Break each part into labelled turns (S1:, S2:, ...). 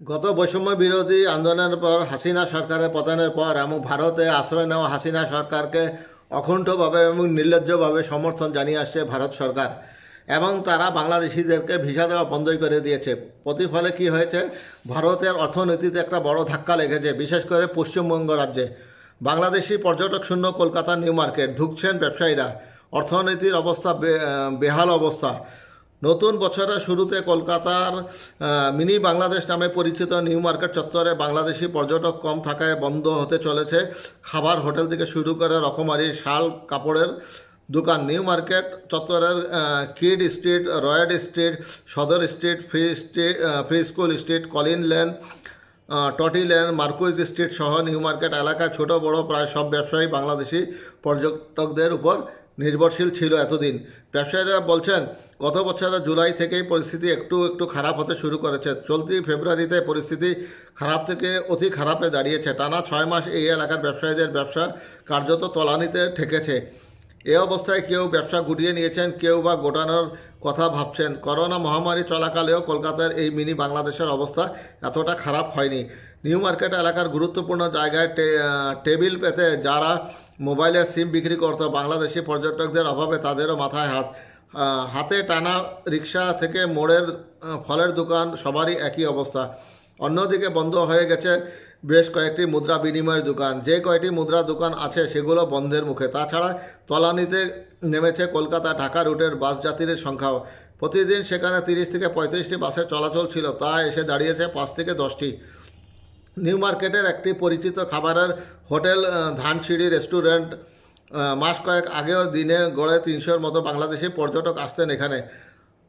S1: গত বৈষম্য বিরোধী আন্দোলনের পর হাসিনা সরকারের পতনের পর এবং ভারতে আশ্রয় নেওয়া হাসিনা সরকারকে অকুণ্ঠভাবে এবং নির্লজ্জভাবে সমর্থন জানিয়ে আসছে ভারত সরকার এবং তারা বাংলাদেশিদেরকে ভিসা দেওয়া বন্ধই করে দিয়েছে। প্রতিফলে কি হয়েছে? ভারতের অর্থনীতিতে একটা বড় ধাক্কা লেগেছে, বিশেষ করে পশ্চিমবঙ্গ রাজ্যে। বাংলাদেশি পর্যটক শূন্য কলকাতা নিউ মার্কেট, ঢুকছেন ব্যবসায়ীরা। অর্থনীতির অবস্থা বেহাল অবস্থা। নতুন বছরের শুরুতে কলকাতার মিনি বাংলাদেশ নামে পরিচিত নিউ মার্কেট চত্বরে বাংলাদেশি পর্যটক কম থাকায় বন্ধ হতে চলেছে। খাবার হোটেল থেকে শুরু করে রকমারি শাল কাপড়ের দোকান। নিউ মার্কেট চত্বরের Kyd Street Royd Street, Sudder Street, Free Street Free School Street, Collin Lane Totty Lane, Marquis Street সহ নিউ মার্কেট এলাকায় ছোট বড় প্রায় সব ব্যবসায়ী বাংলাদেশি পর্যটকদের উপর নির্ভরশীল ছিল এতদিন। ব্যবসায়ীরা বলছেন, গত বছরের জুলাই থেকেই পরিস্থিতি একটু একটু খারাপ হতে শুরু করেছে। চলতি ফেব্রুয়ারিতে পরিস্থিতি খারাপ থেকে অতি খারাপে দাঁড়িয়েছে। টানা ছয় মাস এই এলাকার ব্যবসায়ীদের ব্যবসা কার্যত তলানিতে ঠেকেছে। এ অবস্থায় কেউ ব্যবসা গুটিয়ে নিয়েছেন, কেউ বা গোটানোর কথা ভাবছেন। করোনা মহামারী চলাকালেও কলকাতার এই মিনি বাংলাদেশের অবস্থা এতটা খারাপ হয়নি। নিউ মার্কেট এলাকার গুরুত্বপূর্ণ জায়গায় টেবিল পেতে যারা মোবাইলের সিম বিক্রি করত বাংলাদেশি পর্যটকদের অভাবে তাদেরও মাথায় হাত। হাতে টানা রিক্সা থেকে মোড়ের ফলের দোকান সবারই একই অবস্থা। অন্যদিকে বন্ধ হয়ে গেছে বেশ কয়েকটি মুদ্রা বিনিময়ের দোকান। যে কয়টি মুদ্রা দোকান আছে সেগুলো বন্ধের মুখে। তাছাড়া তলানিতে নেমেছে কলকাতা ঢাকা রুটের বাস যাত্রীর সংখ্যাও। প্রতিদিন সেখানে তিরিশ থেকে পঁয়ত্রিশটি বাসের চলাচল ছিল। তা এসে দাঁড়িয়েছে পাঁচ থেকে দশটি। নিউ মার্কেটের একটি পরিচিত খাবারের হোটেল ধানসিঁড়ি রেস্টুরেন্ট মাস কয়েক আগেও দিনে গড়ে তিনশোর মতো বাংলাদেশি পর্যটক আসতেন এখানে।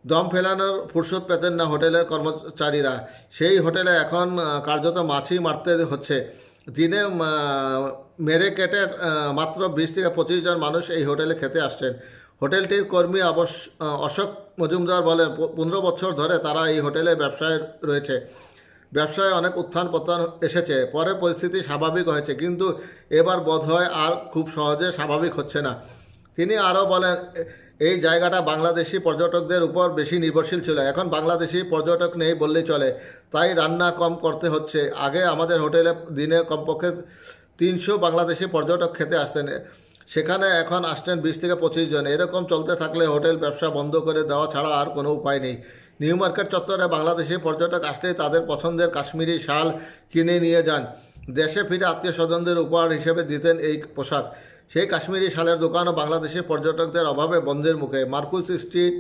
S1: দম ফেলানোর ফুরসত পেতেন না হোটেলের কর্মচারীরা। সেই হোটেলে এখন কার্যত মাছই মারতে হচ্ছে। দিনে মেরে কেটে মাত্র বিশ থেকে পঁচিশ জন মানুষ এই হোটেলে খেতে আসছেন। হোটেলটির কর্মী অবশ্য অশোক মজুমদার বলেন পনেরো বছর ধরে তারা এই হোটেলে ব্যবসায় রয়েছে। ব্যবসায় অনেক উত্থান পতন এসেছে, পরে পরিস্থিতি স্বাভাবিক হয়েছে, কিন্তু এবার বোধ হয় আর খুব সহজে স্বাভাবিক হচ্ছে না। তিনি আরও বলেন, এই জায়গাটা বাংলাদেশি পর্যটকদের উপর বেশি নির্ভরশীল ছিল। এখন বাংলাদেশি পর্যটক নেই বললেই চলে। তাই রান্না কম করতে হচ্ছে। আগে আমাদের হোটেলে দিনে কমপক্ষে তিনশো বাংলাদেশি পর্যটক খেতে আসতেন। সেখানে এখন আসছেন বিশ থেকে পঁচিশ জন। এরকম চলতে থাকলে হোটেল ব্যবসা বন্ধ করে দেওয়া ছাড়া আর কোনো উপায় নেই। নিউ মার্কেট চত্বরে বাংলাদেশি পর্যটক আসলেই তাদের পছন্দের কাশ্মীরি শাল কিনে নিয়ে যান। দেশে ফিরে আত্মীয় স্বজনদের উপহার হিসেবে দিতেন এই পোশাক। সেই কাশ্মীরি শালের দোকানও বাংলাদেশি পর্যটকদের অভাবে বন্ধের মুখে। মার্কুস স্ট্রিট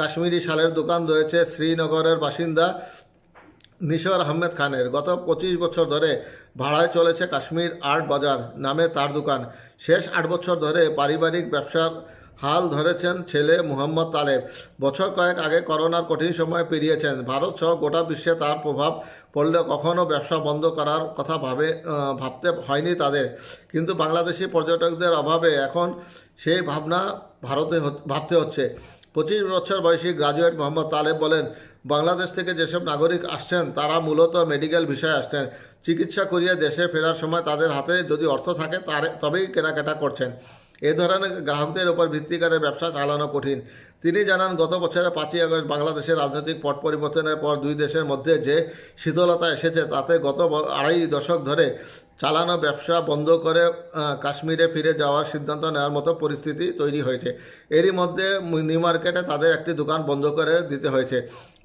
S1: কাশ্মীরি শালের দোকান রয়েছে শ্রীনগরের বাসিন্দা নিশর আহমেদ খানের। গত পঁচিশ বছর ধরে ভাড়ায় চলেছে কাশ্মীর আর্ট বাজার নামে তার দোকান। শেষ আট বছর ধরে পারিবারিক ব্যবসার হাল ধরেছেন ছেলে মোহাম্মদ তালেব। বছর কয়েক আগে করোনার কঠিন সময় পেরিয়েছেন। ভারত সহ গোটা বিশ্বে তার প্রভাব পড়লে কখনও ব্যবসা বন্ধ করার কথা ভাবে ভাবতে হয়নি তাদের। কিন্তু বাংলাদেশি পর্যটকদের অভাবে এখন সেই ভাবনা ভারতে ভাবতে হচ্ছে। পঁচিশ বছর বয়সী গ্রাজুয়েট মোহাম্মদ তালেব বলেন, বাংলাদেশ থেকে যেসব নাগরিক আসছেন, তারা মূলত মেডিকেল বিষয়ে আসছেন। চিকিৎসা করিয়ে দেশে ফেরার সময় তাদের হাতে যদি অর্থ থাকে, তার, তবেই কেনাকাটা করছেন। এ ধরনের গ্রাহকদের উপর ভিত্তি করে ব্যবসা চালানো কঠিন। তিনি জানান, গত বছরের পাঁচই আগস্ট বাংলাদেশের রাজনৈতিক পট পরিবর্তনের পর দুই দেশের মধ্যে যে শীতলতা এসেছে, তাতে গত আড়াই দশক ধরে চালানো ব্যবসা বন্ধ করে কাশ্মীরে ফিরে যাওয়ার সিদ্ধান্ত নেওয়ার মতো পরিস্থিতি তৈরি হয়েছে। এরই মধ্যে নিউ মার্কেটে তাদের একটি দোকান বন্ধ করে দিতে হয়েছে।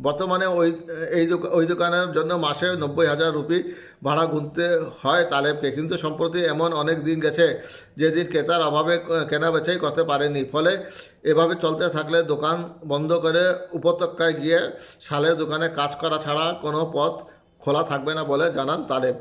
S1: বর্তমানে ওই, এই ওই দোকানের জন্য মাসে নব্বই হাজার রুপি ভাড়া গুনতে হয় তালেবকে। কিন্তু সম্প্রতি এমন অনেক দিন গেছে যেদিন ক্রেতার অভাবে কেনা বেচাই করতে পারেনি। ফলে এভাবে চলতে থাকলে দোকান বন্ধ করে উপত্যকায় গিয়ে শালের দোকানে কাজ করা ছাড়া কোনো পথ খোলা থাকবে না বলে জানান তালেব।